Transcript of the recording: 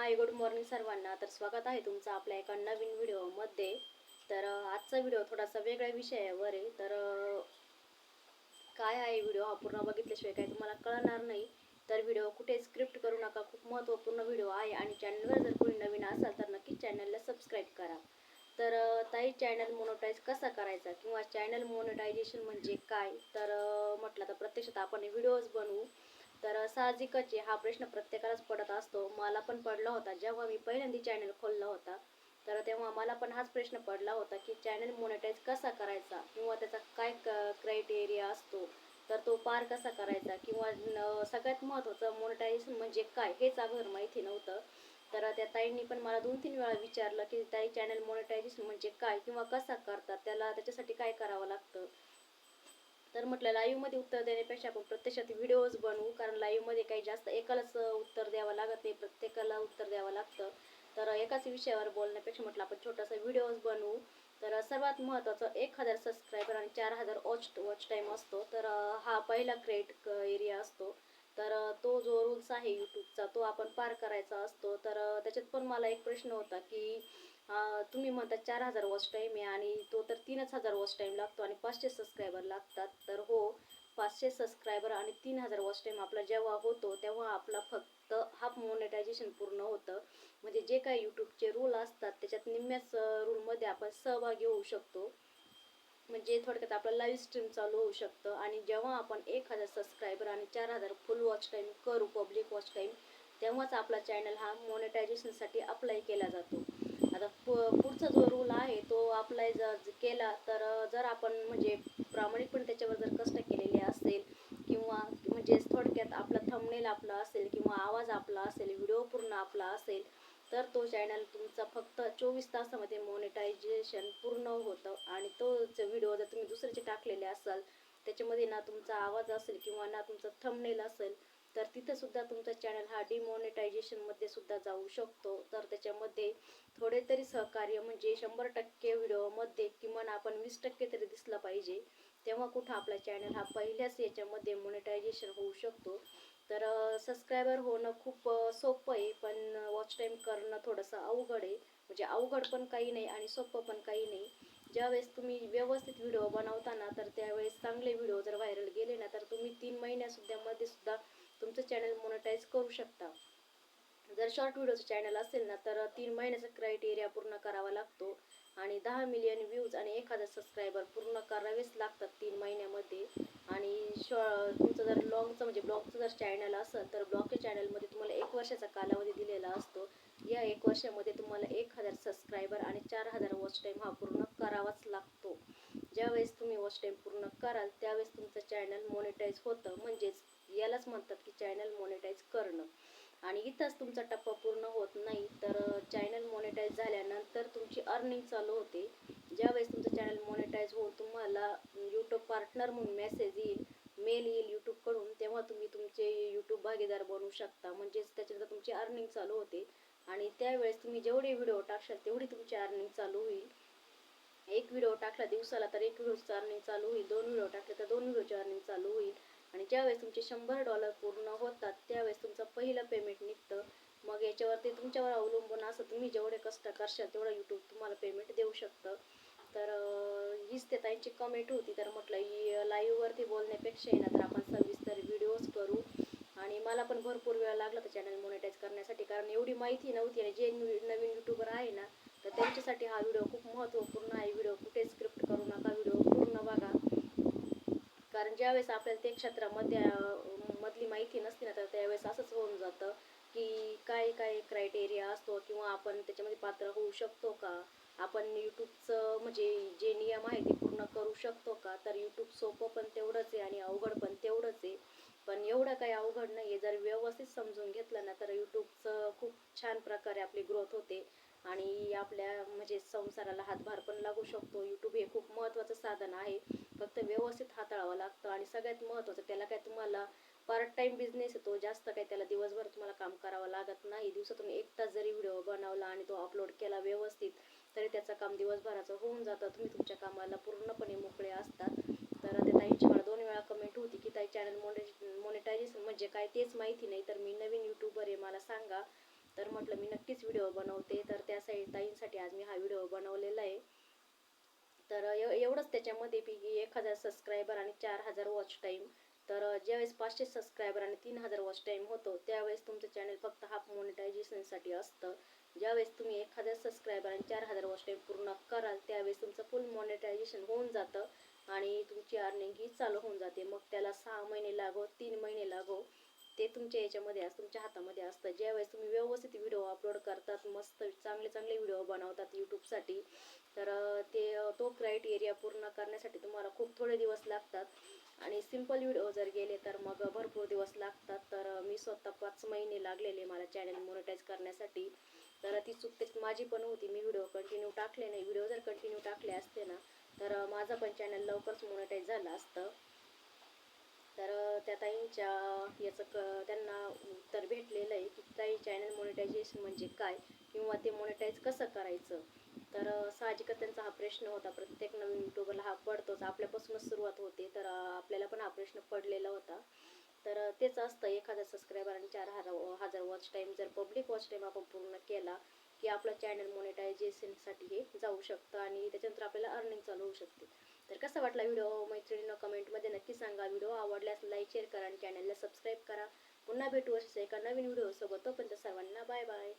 Hi good morning सर्वांना. तर स्वागत आहे तुमचं आपल्या एका नवीन व्हिडिओमध्ये. तर आजचा व्हिडिओ थोडासा वेगळ्या विषयावर आहे. तर काय आहे व्हिडिओ? हा पूर्ण बघितल्याशिवाय काय तुम्हाला कळणार नाही. तर व्हिडिओ कुठे स्क्रिप्ट करू नका खूप महत्त्वपूर्ण व्हिडिओ आहे. आणि चॅनलवर जर कोणी नवीन असाल तर नक्कीच चॅनलला सबस्क्राईब करा. तर ताई चॅनल मोनोटाईज कसा करायचा किंवा चॅनल मोनोटायझेशन म्हणजे काय? तर म्हटलं तर प्रत्यक्षात आपण व्हिडिओज बनवू. तर साहजिकच आहे. हा प्रश्न प्रत्येकालाच पडत असतो. मला पण पडला होता. जेव्हा मी पहिल्यांदा चॅनल खोलला होता तर तेव्हा मला पण हाच प्रश्न पडला होता की चॅनल मोनिटाईज कसा करायचा? किंवा त्याचा काय क क्रायटेरिया असतो? तर तो पार कसा करायचा? किंवा सगळ्यात महत्त्वाचं मोनिटायझेशन म्हणजे काय? हेच अगोदर माहिती नव्हतं. तर त्या ताईंनी पण मला दोन तीन वेळा विचारलं की ताई चॅनल मोनिटायझेशन म्हणजे काय? किंवा कसा करतात? त्याला त्याच्यासाठी काय करावं लागतं? तर म्हटलं लाईव्हमध्ये उत्तर देण्यापेक्षा आपण प्रत्यक्षात व्हिडिओज बनवू कारण लाईव्हमध्ये काही जास्त एकालाच उत्तर द्यावं लागत नाही. प्रत्येकाला उत्तर द्यावं लागतं. तर एकाच विषयावर बोलण्यापेक्षा म्हटलं आपण छोटासा व्हिडिओज बनवू. तर सर्वात महत्त्वाचं एक हजार सबस्क्रायबर आणि चार हजार वॉच वॉच टाईम असतो. तर हा पहिला क्रेट एरिया असतो. तर तो जो रूल्स आहे यूट्यूबचा तो आपण पार करायचा असतो. तर त्याच्यात पण मला एक प्रश्न होता की तुम्ही म्हणता चार हजार वॉच टाईम आहे आणि तो तर तीनच हजार वॉच टाईम लागतो आणि पाचशे सबस्क्रायबर लागतात. तर हो पाचशे सबस्क्रायबर आणि तीन हजार वॉच टाईम आपला जेव्हा होतो तेव्हा आपला फक्त हाफ मोनेटायझेशन पूर्ण होतं. म्हणजे जे काही यूट्यूबचे रूल असतात त्याच्यात निम्म्याच रूलमध्ये आपण सहभागी होऊ शकतो. म्हणजे थोडक्यात आपलं लाईव्ह स्ट्रीम चालू होऊ शकतं आणि जेव्हा आपण एक हजार सबस्क्रायबर आणि चार हजार फुल वॉच टाईम करू पब्लिक वॉच टाईम तेव्हाच आपला चॅनल हा मोनेटायझेशनसाठी अप्लाय केला जातो. कायमचा जो रूल आहे तो अप्लाय जर केला तर जर आपण म्हणजे प्रामाणिकपणे त्याच्यावर जर कष्ट केलेले असेल किंवा म्हणजे थोडक्यात आपला थंबनेल आपला असेल किंवा आवाज आपला असेल व्हिडिओ पूर्ण आपला असेल तर तो चॅनल तुमचा फक्त चोवीस तासामध्ये मॉनिटायझेशन पूर्ण होतं आणि तो व्हिडिओ जर तुम्ही दुसऱ्याचे टाकलेले असाल त्याच्यामध्ये ना तुमचा आवाज असेल किंवा ना तुमचा थंबनेल असेल तर तिथं सुद्धा तुमचा चॅनल हा डिमॉनिटायझेशनमध्ये सुद्धा जाऊ शकतो. तर त्याच्यामध्ये थोडे तरी सहकार्य म्हणजे शंभर टक्के व्हिडिओमध्ये किमान आपण वीस टक्के तरी दिसला पाहिजे. तेव्हा कुठं आपला चॅनल हा पहिल्याच याच्यामध्ये मोनिटायझेशन होऊ शकतो. तर सबस्क्रायबर होणं खूप सोपं आहे पण वॉच टाईम करणं थोडंसं अवघड आहे. म्हणजे अवघड पण काही नाही आणि सोपं पण काही नाही. ज्यावेळेस तुम्ही व्यवस्थित व्हिडिओ बनवताना तर त्यावेळेस चांगले व्हिडिओ जर व्हायरल गेले ना तर तुम्ही तीन महिन्यासुद्धा मध्ये सुद्धा तुमचं चॅनल मोनिटाईज करू शकता. जर शॉर्ट व्हिडिओचं चॅनल असेल ना तर तीन महिन्याचा क्रायटेरिया पूर्ण करावा लागतो. आणि दहा मिलियन व्ह्यूज आणि एक हजार सबस्क्रायबर पूर्ण करावेच लागतात तीन महिन्यामध्ये. आणि शॉ तुमचं जर लॉंगचं म्हणजे ब्लॉगचं जर चॅनल असेल तर ब्लॉगच्या चॅनलमध्ये तुम्हाला एक वर्षाचा कालावधी दिलेला असतो. या एक वर्षामध्ये तुम्हाला एक हजार सबस्क्रायबर आणि चार हजार वॉच टाईम हा पूर्ण करावाच लागतो. ज्यावेळेस तुम्ही वॉच टाईम पूर्ण कराल त्यावेळेस तुमचं चॅनल मोनिटाईज होतं. म्हणजेच यालाच म्हणतात की चॅनल मॉनिटाईज करणं. आणि इथंच तुमचा टप्पा पूर्ण होत नाही तर चॅनल मॉनिटाईज झाल्यानंतर तुमची अर्निंग चालू होते. ज्यावेळेस तुमचं चॅनल मॉनिटाईज होऊन तुम्हाला यूट्यूब पार्टनर म्हणून मेसेज येईल मेल येईल यूट्यूबकडून तेव्हा तुम्ही तुमचे यूट्यूब भागीदार बनवू शकता. म्हणजेच त्याच्यानंतर तुमची अर्निंग चालू होते. आणि त्यावेळेस तुम्ही जेवढे व्हिडिओ टाकशाल तेवढी तुमची अर्निंग चालू होईल. एक व्हिडिओ टाकला दिवसाला तर एक व्हिडिओची अर्निंग चालू होईल. दोन व्हिडिओ टाकले तर दोन व्हिडिओची अर्निंग चालू होईल ज्यावेळेस तुमचे शंभर डॉलर पूर्ण होतात त्यावेळेस तुमचं पहिलं पेमेंट निघतं. मग याच्यावरती तुमच्यावर अवलंबून असं तुम्ही जेवढे कष्ट करशाल तेवढं यूट्यूब तुम्हाला पेमेंट देऊ शकतं. तर हीच ते ताईंची कमेंट होती. तर म्हटलं ही लाईव्हवरती बोलण्यापेक्षा आहे ना तर आपण सविस्तर व्हिडिओज करू. आणि मला पण भरपूर वेळ लागला तर चॅनल मोनिटाईज करण्यासाठी. कारण एवढी माहिती नव्हती आणि जे न्यू- नवीन यूट्यूबर आहे ना तर त्यांच्यासाठी हा व्हिडिओ खूप महत्त्वाचा आहे व्हिडिओ कुठे स्क्रिप्ट करू नका व्हिडिओ पूर्ण बघा कारण ज्यावेळेस आपल्याला ते क्षेत्रामध्ये मधली माहिती नसते ना तर त्यावेळेस असंच होऊन जातं की काय काय क्रायटेरिया असतो किंवा आपण त्याच्यामध्ये पात्र होऊ शकतो का? आपण यूट्यूबचं म्हणजे जे नियम आहे ते पूर्ण करू शकतो का? तर यूट्यूब सोपं पण तेवढंच आहे आणि अवघड पण तेवढंच आहे. पण एवढं काही अवघड नाही आहे जर व्यवस्थित समजून घेतलं ना तर यूट्यूबचं खूप छान प्रकारे आपली ग्रोथ होते. आणि आपल्या म्हणजे संसाराला हातभार पण लागू शकतो. यूट्यूब हे खूप महत्त्वाचं साधन आहे. फक्त व्यवस्थित हाताळावं लागतं आणि सगळ्यात महत्त्वाचं त्याला काय तुम्हाला पार्ट टाइम बिझनेस येतो. जास्त काही त्याला दिवसभर तुम्हाला काम करावं लागत नाही. दिवसातून एक तास जरी व्हिडिओ बनवला आणि तो अपलोड केला व्यवस्थित तरी त्याचं काम दिवसभराचं होऊन जातं. तुम्ही तुमच्या कामाला पूर्णपणे मोकळे असतात. तर त्या ताईची मला दोन वेळा कमेंट होती की ताई चॅनल मोने मोनेटायझेशन म्हणजे काय तेच माहिती नाही. तर मी नवीन यूट्यूबर आहे. मला सांगा. तर म्हटलं मी नक्कीच व्हिडिओ बनवते. तर त्या साई ताईंसाठी आज मी हा व्हिडिओ बनवलेला आहे. तर एव- एवढंच त्याच्यामध्ये की एक हजार सबस्क्रायबर आणि चार हजार वॉच टाईम तर ज्यावेळेस पाचशे सबस्क्रायबर आणि तीन हजार वॉच टाईम होतो त्यावेळेस तुमचं चॅनल फक्त हाफ मोनिटायझेशनसाठी असतं. ज्यावेळेस तुम्ही एक हजार सबस्क्रायबर आणि चार हजार वॉच टाईम पूर्ण कराल त्यावेळेस तुमचं फुल मॉनिटायझेशन होऊन जातं. आणि तुमची अर्निंग ही चालू होऊन जाते. मग त्याला सहा महिने लागो तीन महिने लागो. ते तुमच्या याच्यामध्ये असतं तुमच्या हातामध्ये असतं. ज्यावेळेस तुम्ही व्यवस्थित व्हिडिओ अपलोड करतात मस्त चांगले चांगले व्हिडिओ बनवतात यूट्यूबसाठी तर ते तो क्रायटेरिया पूर्ण करण्यासाठी तुम्हाला खूप थोडे दिवस लागतात. आणि सिंपल व्हिडिओ जर गेले तर मग भरपूर दिवस लागतात. तर मी स्वतः पाच महिने लागलेले मला चॅनल मोनिटाईज करण्यासाठी. तर ती चूक तेच माझी पण होती. मी व्हिडिओ कंटिन्यू टाकले नाही. व्हिडिओ जर कंटिन्यू टाकले असते ना तर माझा माझं पण चॅनल लवकरच मोनिटाईज झालं असतं. तर त्या ताईंच्या याचं क त्यांना उत्तर भेटलेलं आहे की ताई चॅनल मोनिटायझेशन म्हणजे काय किंवा ते मोनिटाईज कसं करायचं? तर साहजिकच त्यांचा हा प्रश्न होता. प्रत्येक नवीन युट्यूबरला हा पडतोच. आपल्यापासूनच सुरुवात होते तर आपल्याला पण हा प्रश्न पडलेला होता. तर तेच असतं. एक हजार सबस्क्रायबर आणि चार हजार हजार वॉच टाईम जर पब्लिक वॉच टाईम आपण पूर्ण केला की आपलं चॅनल मोनिटायझेशनसाठी हे जाऊ शकतं आणि त्याच्यानंतर आपल्याला अर्निंग चालू होऊ शकते. तर कसा वाटला व्हिडिओ मैत्रिणीनं कमेंटमध्ये नक्की सांगा. व्हिडिओ आवडल्यास लाईक शेअर करा आणि चॅनलला सबस्क्राईब करा. पुन्हा भेटू असेच एका नवीन व्हिडिओसोबत तोपर्यंत सर्वांना बाय बाय